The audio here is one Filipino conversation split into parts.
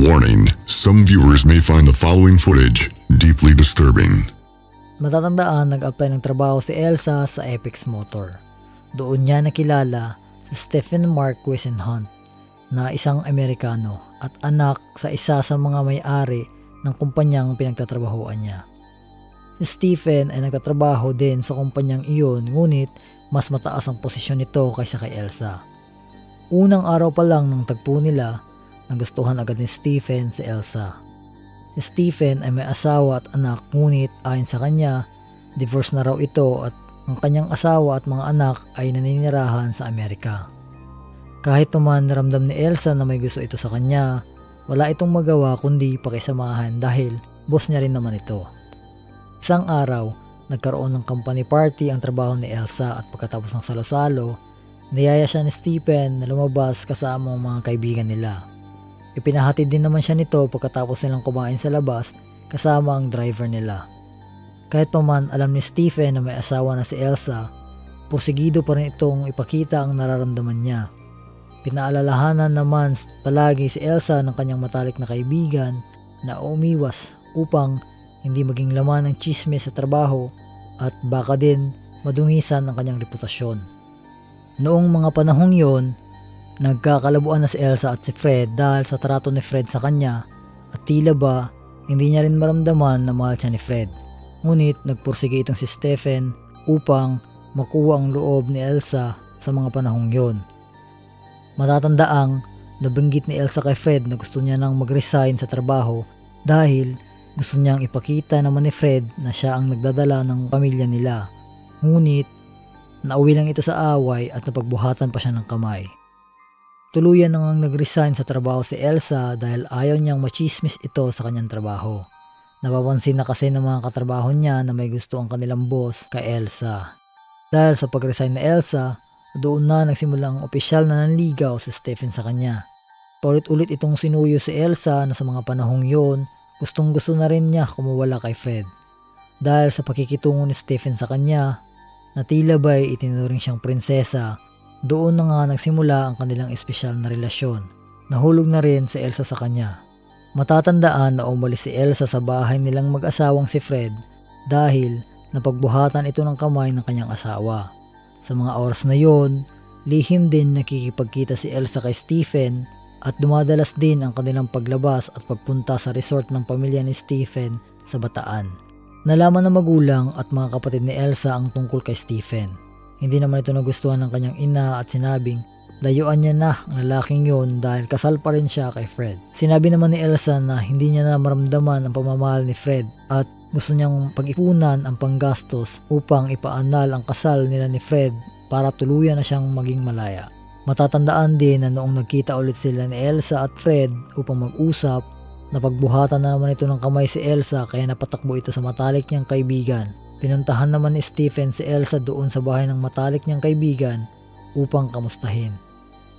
Warning some viewers may find the following footage deeply disturbing. Matatandaan nag-apply ng trabaho si Elsa sa Apex Motor. Doon niya nakilala si Stephen Mark Hunt na isang Amerikano at anak sa isa sa mga may-ari ng kumpanyang pinagtatrabahoan niya. Si Stephen ay nagtatrabaho din sa kumpanyang iyon ngunit mas mataas ang posisyon nito kaysa kay Elsa. Unang araw pa lang ng tagpo nila, nagustuhan agad ni Stephen si Elsa. Si Stephen ay may asawa at anak ngunit ayon sa kanya, divorce na raw ito at ang kanyang asawa at mga anak ay naninirahan sa Amerika. Kahit pa man naramdam ni Elsa na may gusto ito sa kanya, wala itong magawa kundi pakisamahan dahil boss niya rin naman ito. Isang araw, nagkaroon ng company party ang trabaho ni Elsa at pagkatapos ng salo-salo, niyaya siya ni Stephen na lumabas kasama ang mga kaibigan nila. Ipinahatid din naman siya nito pagkatapos nilang kumain sa labas kasama ang driver nila. Kahit pa man alam ni Stephen na may asawa na si Elsa, porsigido pa rin itong ipakita ang nararamdaman niya. Pinaalalahanan naman palagi si Elsa ng kanyang matalik na kaibigan na umiwas upang hindi maging laman ng chismis sa trabaho at baka din madungisan ang kanyang reputasyon. Noong mga panahong yon, nagkakalabuan na si Elsa at si Fred dahil sa trato ni Fred sa kanya at tila ba hindi niya rin maramdaman na mahal siya ni Fred. Ngunit nagpursige itong si Stephen upang makuha ang loob ni Elsa sa mga panahong yon. Matatandaang nabanggit ni Elsa kay Fred na gusto niya nang mag-resign sa trabaho dahil gusto niyang ipakita naman ni Fred na siya ang nagdadala ng pamilya nila. Ngunit, nauwi lang ito sa away at napagbuhatan pa siya ng kamay. Tuluyan nang nag-resign sa trabaho si Elsa dahil ayaw niyang machismis ito sa kanyang trabaho. Napapansin na kasi ng mga katrabaho niya na may gusto ang kanilang boss kay Elsa. Dahil sa pag-resign ni Elsa, doon na nagsimula ang opisyal na nanligaw si Stephen sa kanya. Paulit-ulit itong sinuyo si Elsa na sa mga panahong yon gustong gusto na rin niya kumuwala kay Fred. Dahil sa pakikitungo ni Stephen sa kanya, na ba'y itinuring siyang prinsesa, doon na nga nagsimula ang kanilang espesyal na relasyon. Nahulog na rin si Elsa sa kanya. Matatandaan na umalis si Elsa sa bahay nilang mag-asawang si Fred dahil napagbuhatan ito ng kamay ng kanyang asawa. Sa mga oras na yon, lihim din nakikipagkita si Elsa kay Stephen at dumadalas din ang kanilang paglabas at pagpunta sa resort ng pamilya ni Stephen sa Bataan. Nalaman ng magulang at mga kapatid ni Elsa ang tungkol kay Stephen. Hindi naman ito nagustuhan ng kanyang ina at sinabing layuan niya na ang lalaking yon dahil kasal pa rin siya kay Fred. Sinabi naman ni Elsa na hindi niya na maramdaman ang pamamahal ni Fred at gusto niyang pag-ipunan ang panggastos upang ipaanal ang kasal nila ni Fred para tuluyan na siyang maging malaya. Matatandaan din na noong nagkita ulit sila ni Elsa at Fred upang mag-usap, napagbuhatan na naman ito ng kamay si Elsa kaya napatakbo ito sa matalik niyang kaibigan. Pinuntahan naman ni Stephen si Elsa doon sa bahay ng matalik niyang kaibigan upang kamustahin.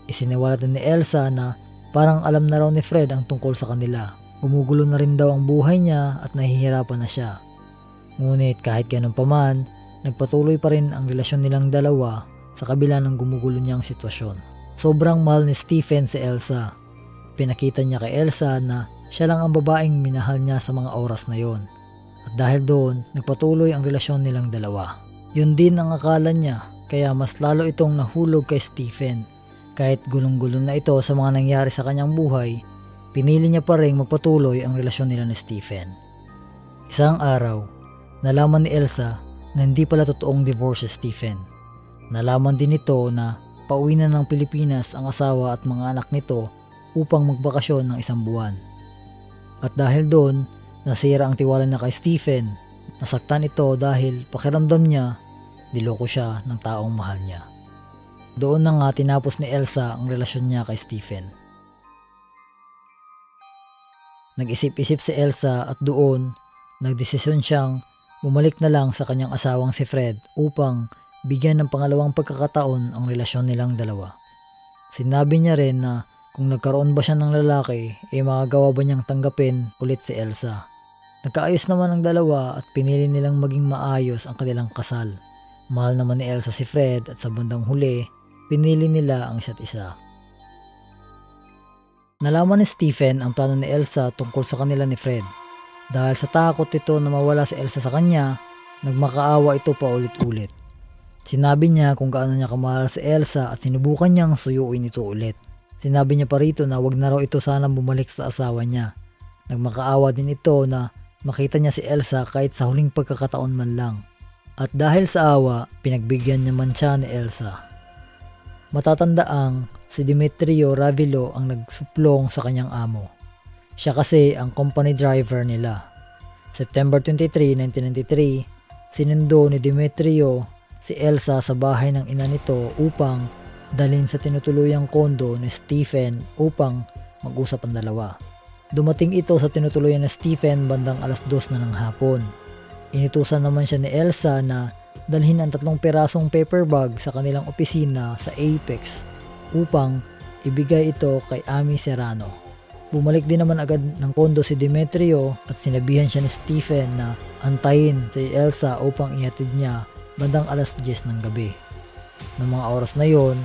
Isiniwalat din ni Elsa na parang alam na raw ni Fred ang tungkol sa kanila. Gumugulo na rin daw ang buhay niya at nahihirapan na siya. Ngunit kahit ganun pa man, nagpatuloy pa rin ang relasyon nilang dalawa sa kabila ng gumugulo niyang sitwasyon. Sobrang mahal ni Stephen si Elsa. Pinakita niya kay Elsa na siya lang ang babaeng minahal niya sa mga oras na yon. Dahil doon, nagpatuloy ang relasyon nilang dalawa. Yun din ang akala niya, kaya mas lalo itong nahulog kay Stephen. Kahit gulong-gulo na ito sa mga nangyari sa kanyang buhay, pinili niya pa rin magpatuloy ang relasyon nila ni Stephen. Isang araw, nalaman ni Elsa na hindi pala totoong divorce si Stephen. Nalaman din nito na pauwi na ng Pilipinas ang asawa at mga anak nito upang magbakasyon ng isang buwan. At dahil doon, nasira ang tiwala na kay Stephen. Nasaktan ito dahil pakiramdam niya, niloko siya ng taong mahal niya. Doon na nga tinapos ni Elsa ang relasyon niya kay Stephen. Nag-isip-isip si Elsa at doon, nagdesisyon siyang bumalik na lang sa kanyang asawang si Fred upang bigyan ng pangalawang pagkakataon ang relasyon nilang dalawa. Sinabi niya rin na kung nagkaroon ba siya ng lalaki, eh makagawa ba niyang tanggapin ulit si Elsa. Nagkaayos naman ang dalawa at pinili nilang maging maayos ang kanilang kasal. Mahal naman ni Elsa si Fred at sa bandang huli, pinili nila ang isa't isa. Nalaman ni Stephen ang plano ni Elsa tungkol sa kanila ni Fred. Dahil sa takot ito na mawala si Elsa sa kanya, nagmakaawa ito pa ulit-ulit. Sinabi niya kung gaano niya kamahal si Elsa at sinubukan niyang suyuin ito ulit. Sinabi niya pa rito na wag na raw ito sanang bumalik sa asawa niya. Nagmakaawa din ito na makita niya si Elsa kahit sa huling pagkakataon man lang. At dahil sa awa, pinagbigyan naman siya ni Elsa. Matatandaang si Demetrio Ravilo ang nagsuplong sa kanyang amo. Siya kasi ang company driver nila. September 23, 1993, sinundo ni Demetrio si Elsa sa bahay ng ina nito upang dalhin sa tinutuluyang kondo ni Stephen upang mag-usap ang dalawa. Dumating ito sa tinutuluyan ni Stephen bandang alas dos na ng hapon. Inutusan naman siya ni Elsa na dalhin ang tatlong perasong paper bag sa kanilang opisina sa Apex upang ibigay ito kay Ami Serrano. Bumalik din naman agad ng kondo si Demetrio at sinabihan siya ni Stephen na antayin si Elsa upang ihatid niya bandang alas 10 ng gabi. Noong mga oras na yon,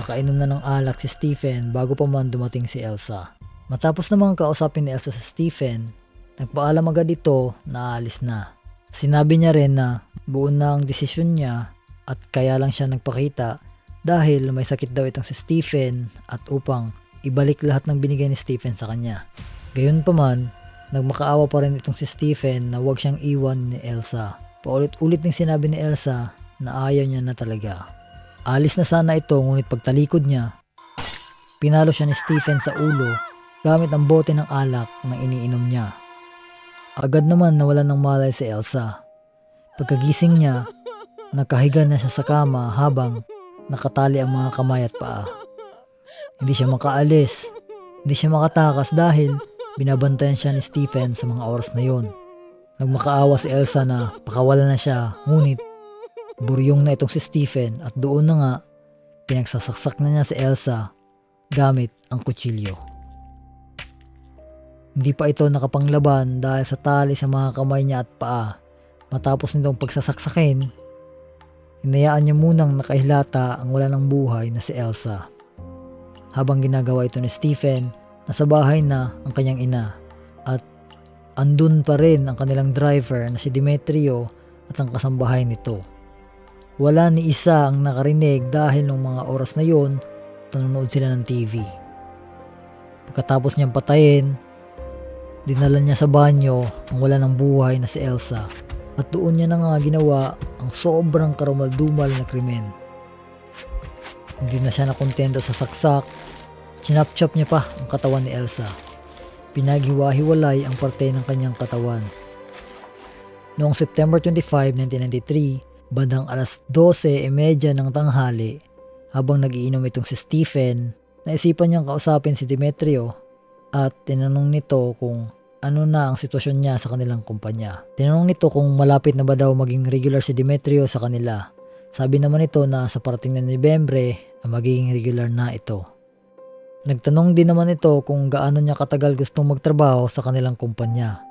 nakainom na ng alak si Stephen bago pa man dumating si Elsa. Matapos namang kausapin ni Elsa sa Stephen, nagpaalam agad ito na aalis na. Sinabi niya rin na buo na ang desisyon niya at kaya lang siya nagpakita dahil may sakit daw itong si Stephen at upang ibalik lahat ng binigay ni Stephen sa kanya. Gayon pa man, nagmakaawa pa rin itong si Stephen na huwag siyang iwan ni Elsa. Paulit-ulit ng sinabi ni Elsa na ayaw niya na talaga. Alis na sana ito ngunit pagtalikod niya, pinalo siya ni Stephen sa ulo gamit ang bote ng alak na iniinom niya. Agad naman nawalan ng malay si Elsa. Pagkagising niya, nakahiga na siya sa kama habang nakatali ang mga kamay at paa. Hindi siya makaalis. Hindi siya makatakas dahil binabantayan siya ni Stephen sa mga oras na yon. Nagmakaawa si Elsa na pakawala na siya ngunit buryong na itong si Stephen at doon na nga pinagsasaksak na niya si Elsa gamit ang kutsilyo. Hindi pa ito nakapanglaban dahil sa tali sa mga kamay niya at paa. Matapos nitong pagsasaksakin, hinayaan niya munang nakahilata ang wala ng buhay na si Elsa. Habang ginagawa ito ni Stephen, nasa bahay na ang kanyang ina at andun pa rin ang kanilang driver na si Demetrio at ang kasambahay nito. Wala ni isa ang nakarinig dahil nung mga oras na yon, nanonood sila ng TV. Pagkatapos niyang patayin, dinala niya sa banyo ang wala ng buhay na si Elsa at doon niya na nga ginawa ang sobrang karumaldumal na krimen. Hindi na siya nakontento sa saksak, chinap-chop niya pa ang katawan ni Elsa. Pinaghiwa-hiwalay ang parte ng kanyang katawan. Noong September 25, 1993, bandang alas 12.30 ng tanghali, habang nagiinom itong si Stephen, naisipan niyang kausapin si Demetrio at tinanong nito kung ano na ang sitwasyon niya sa kanilang kumpanya. Tinanong nito kung malapit na ba daw maging regular si Demetrio sa kanila. Sabi naman nito na sa parating na Nobyembre, magiging regular na ito. Nagtanong din naman ito kung gaano niya katagal gustong magtrabaho sa kanilang kumpanya.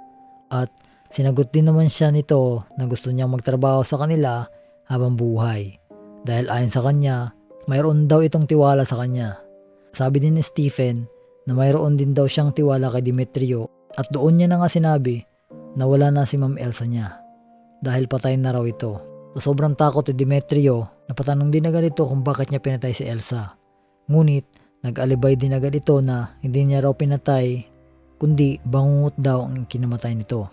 At sinagot din naman siya nito na gusto niyang magtrabaho sa kanila habang buhay. Dahil ayon sa kanya, mayroon daw itong tiwala sa kanya. Sabi din ni Stephen na mayroon din daw siyang tiwala kay Demetrio at doon niya na nga sinabi na wala na si Ma'am Elsa niya dahil patay na raw ito. Sa sobrang takot ni Demetrio, napatanong din agad ito kung bakit niya pinatay si Elsa. Ngunit nag-alibay din agad ito na hindi niya raw pinatay kundi bangungot daw ang kinamatay nito.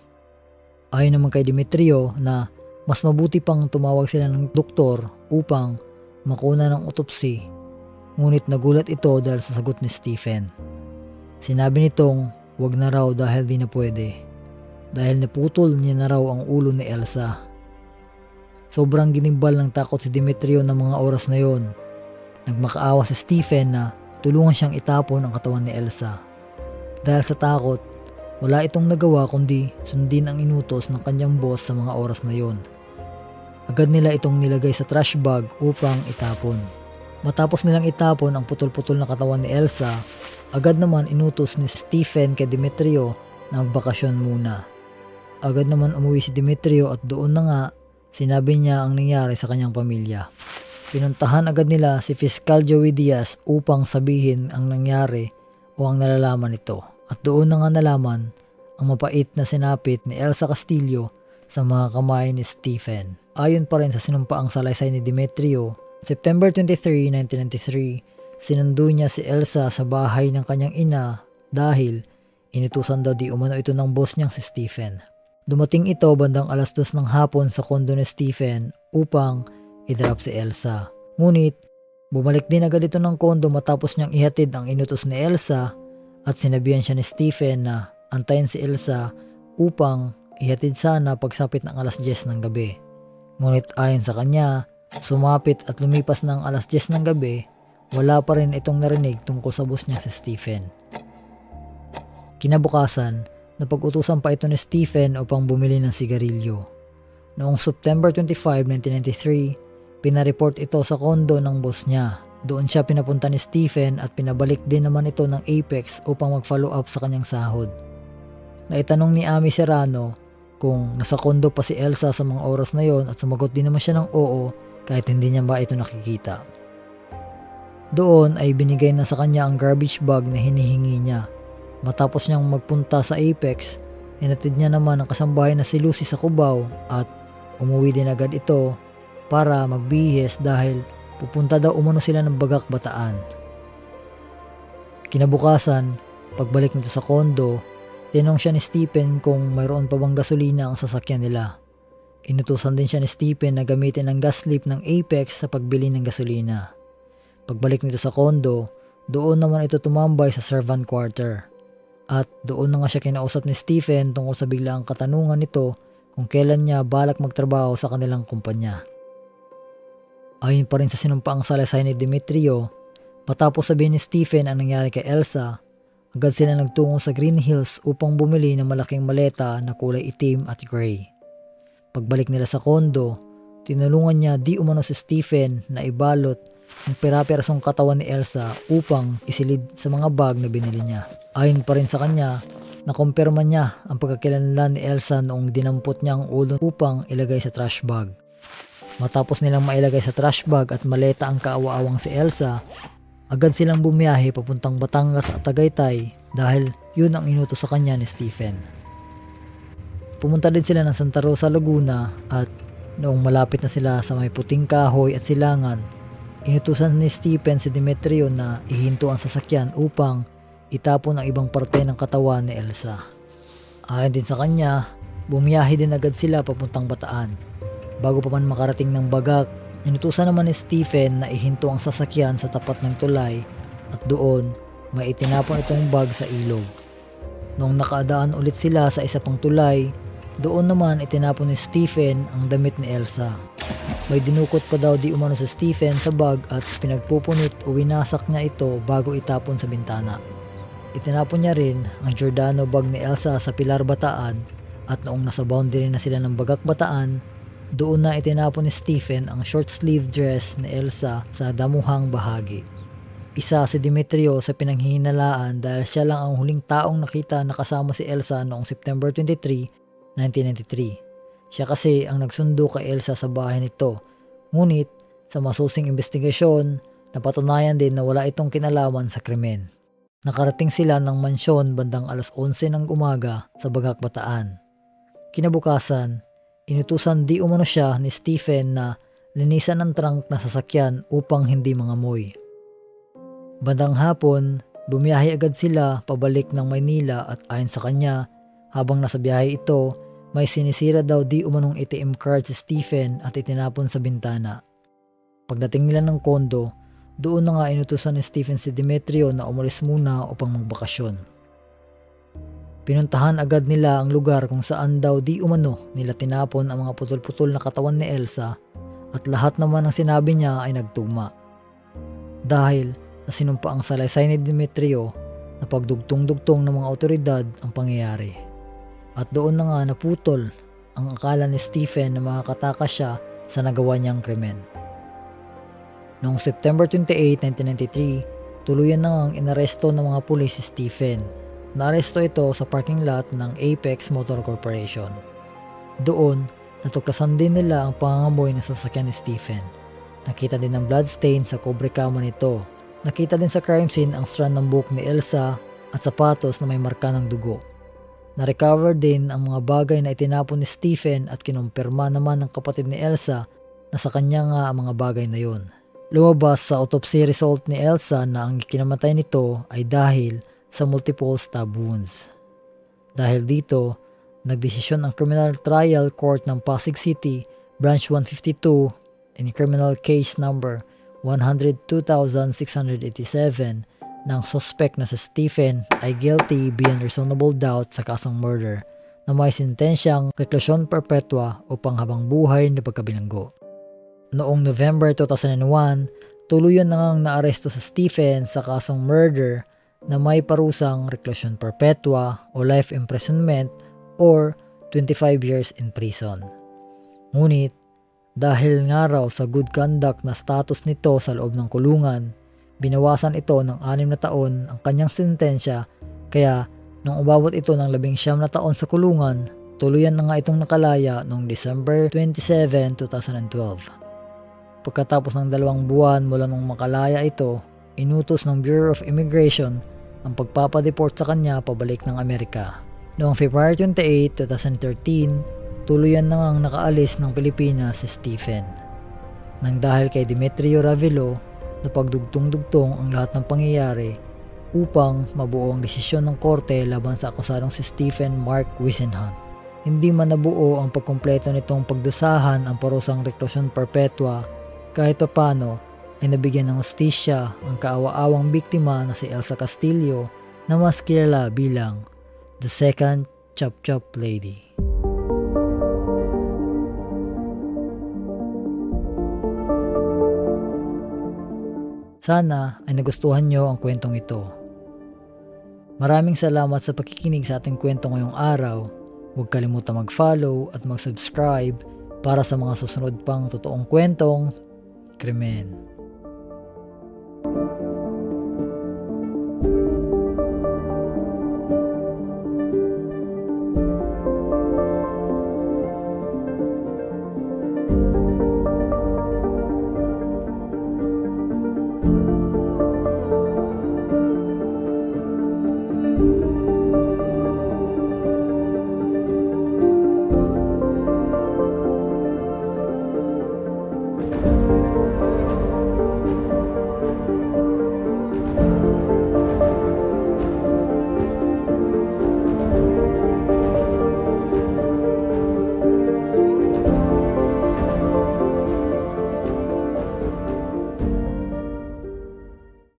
Ayon naman kay Demetrio na mas mabuti pang tumawag sila ng doktor upang makuna ng autopsy ngunit nagulat ito dahil sa sagot ni Stephen. Sinabi nitong wag na raw dahil di na pwede. Dahil naputol niya na raw ang ulo ni Elsa. Sobrang ginimbal ng takot si Demetrio ng mga oras na yon. Nagmakaawa si Stephen na tulungan siyang itapon ang katawan ni Elsa. Dahil sa takot, wala itong nagawa kundi sundin ang inutos ng kanyang boss sa mga oras na yon. Agad nila itong nilagay sa trash bag upang itapon. Matapos nilang itapon ang putol-putol na katawan ni Elsa, agad naman inutos ni Stephen kay Demetrio na magbakasyon muna. Agad naman umuwi si Demetrio at doon na nga sinabi niya ang nangyari sa kanyang pamilya. Pinuntahan agad nila si Fiscal Joey Diaz upang sabihin ang nangyari o ang nalalaman nito. At doon na nga nalaman ang mapait na sinapit ni Elsa Castillo sa mga kamay ni Stephen. Ayon pa rin sa sinumpaang salaysay ni Demetrio, September 23, 1993, sinundo niya si Elsa sa bahay ng kanyang ina dahil inutusan daw di umano ito ng boss niyang si Stephen. Dumating ito bandang alas dos ng hapon sa kondo ni Stephen upang i-drop si Elsa. Ngunit, bumalik din agad ito ng kondo matapos niyang ihatid ang inutos ni Elsa at sinabihan siya ni Stephen na antayin si Elsa upang ihatid sana pagsapit ng alas 10 ng gabi. Ngunit ayon sa kanya, sumapit at lumipas ng alas 10 ng gabi, wala pa rin itong narinig tungkol sa boss niya si Stephen. Kinabukasan, napag-utusan pa ito ni Stephen upang bumili ng sigarilyo. Noong September 25, 1993, pinareport ito sa kondo ng boss niya. Doon siya pinapunta ni Stephen at pinabalik din naman ito ng Apex upang mag-follow up sa kanyang sahod. Naitanong ni Ami Serrano kung nasa kondo pa si Elsa sa mga oras na yon at sumagot din naman siya ng oo kahit hindi niya ba ito nakikita. Doon ay binigay na sa kanya ang garbage bag na hinihingi niya. Matapos niyang magpunta sa Apex, inatid niya naman ang kasambahay na si Lucy sa Cubao at umuwi din agad ito para magbihis dahil pupunta daw umano sila ng Bagak Bataan. Kinabukasan, pagbalik nito sa kondo, tinong siya ni Stephen kung mayroon pa bang gasolina ang sasakyan nila. Inutusan din siya ni Stephen na gamitin ang gas slip ng Apex sa pagbili ng gasolina. Pagbalik nito sa kondo, doon naman ito tumambay sa servant quarter. At doon na nga siya kinausap ni Stephen tungkol sa biglaang katanungan nito kung kailan niya balak magtrabaho sa kanilang kumpanya. Ayon pa rin sa sinumpaang salaysay ni Demetrio, matapos sabihin ni Stephen ang nangyari kay Elsa, agad sila nagtungo sa Green Hills upang bumili ng malaking maleta na kulay itim at gray. Pagbalik nila sa kondo, tinulungan niya di umano si Stephen na ibalot ang pera-perasong katawan ni Elsa upang isilid sa mga bag na binili niya. Ayon pa rin sa kanya, nakumpirma niya ang pagkakilanlan ni Elsa noong dinampot niya ang ulo upang ilagay sa trash bag. Matapos nilang mailagay sa trash bag at maleta ang kaawa-awang si Elsa, agad silang bumiyahe papuntang Batangas at Tagaytay dahil yun ang inuto sa kanya ni Stephen. Pumunta din sila ng Santa Rosa, Laguna at noong malapit na sila sa may puting kahoy at silangan, inutusan ni Stephen si Demetrio na ihinto ang sasakyan upang itapon ang ibang parte ng katawan ni Elsa. Ayon din sa kanya, bumiyahe din agad sila papuntang Bataan. Bago pa man makarating ng bagak, inutusan naman ni Stephen na ihinto ang sasakyan sa tapat ng tulay at doon may itinapon itong bag sa ilog. Noong nakaadaan ulit sila sa isa pang tulay, doon naman itinapon ni Stephen ang damit ni Elsa. May dinukot pa daw di umano sa Stephen sa bag at pinagpupunit o winasak niya ito bago itapon sa bintana. Itinapon niya rin ang Giordano bag ni Elsa sa Pilar Bataan at noong nasa boundary na sila ng Bagak Bataan, doon na itinapon ni Stephen ang short sleeve dress ni Elsa sa damuhang bahagi. Isa si Demetrio sa pinanghihinalaan dahil siya lang ang huling taong nakita na kasama si Elsa noong September 23, 1993. Siya kasi ang nagsundo kay Elsa sa bahay nito. Ngunit sa masusing investigasyon, napatunayan din na wala itong kinalaman sa krimen. Nakarating sila ng mansyon bandang alas 11 ng umaga sa Bagak Bataan. Kinabukasan, inutusan di umano siya ni Stephen na linisan ang trunk na sasakyan upang hindi mangamoy. Bandang hapon, bumiyahe agad sila pabalik ng Maynila at ayon sa kanya, habang nasa biyahe ito, may sinisira daw di umanong ATM card si Stephen at itinapon sa bintana. Pagdating nila ng kondo, doon na nga inutusan ni Stephen si Demetrio na umalis muna upang magbakasyon. Pinuntahan agad nila ang lugar kung saan daw di umano nila tinapon ang mga putol-putol na katawan ni Elsa at lahat naman ng sinabi niya ay nagtuma. Dahil na sinumpa ang salaysay ni Demetrio na pagdugtong-dugtong ng mga otoridad ang pangyayari. At doon na nga naputol ang akala ni Stephen na makakatakas siya sa nagawa niyang krimen. Noong September 28, 1993, tuluyan na ngang inaresto ng mga pulis si Stephen Naaresto ito sa parking lot ng Apex Motor Corporation. Doon, natuklasan din nila ang pangangamoy ng sasakyan ni Stephen. Nakita din ang bloodstain sa cobre kama nito. Nakita din sa crime scene ang strand ng buhok ni Elsa at sapatos na may marka ng dugo. Na-recover din ang mga bagay na itinapon ni Stephen at kinumpirma naman ng kapatid ni Elsa na sa kanya nga ang mga bagay na yon. Lumabas sa autopsy result ni Elsa na ang kinamatay nito ay dahil sa multiple stab wounds. Dahil dito, nagdesisyon ang Criminal Trial Court ng Pasig City, Branch 152, in criminal case number 102,687 ng suspect na si Stephen ay guilty beyond reasonable doubt sa kasong murder na may sentensyang reklusyon perpetua o panghabang buhay na pagkabilanggo. Noong November 2001, tuluyan na ngang naaresto sa Stephen sa kasong murder na may parusang reklusyon perpetua o life imprisonment or 25 years in prison. Ngunit, dahil nga raw sa good conduct na status nito sa loob ng kulungan, binawasan ito ng anim na taon ang kanyang sentensya kaya nung umabot ito ng labing siyam na taon sa kulungan, tuluyan na nga itong nakalaya noong December 27, 2012. Pagkatapos ng dalawang buwan mula nung makalaya ito, inutos ng Bureau of Immigration ang pagpapadeport sa kanya pabalik ng Amerika. Noong February 28, 2013, tuluyan na ngang nakaalis ng Pilipinas si Stephen. Nang dahil kay Demetrio Ravelo, napagdugtong-dugtong ang lahat ng pangyayari upang mabuo ang desisyon ng korte laban sa akusadong si Stephen Mark Wisenhunt. Hindi man nabuo ang pagkumpleto nitong pagdusahan ang parusang reklusyon perpetua kahit papano ay nabigyan ng hustisya ang kaawa-awang biktima na si Elsa Castillo na mas kilala bilang the second Chop Chop Lady. Sana ay nagustuhan nyo ang kwentong ito. Maraming salamat sa pakikinig sa ating kwento ngayong araw. Huwag kalimutan mag-follow at mag-subscribe para sa mga susunod pang totoong kwentong krimen.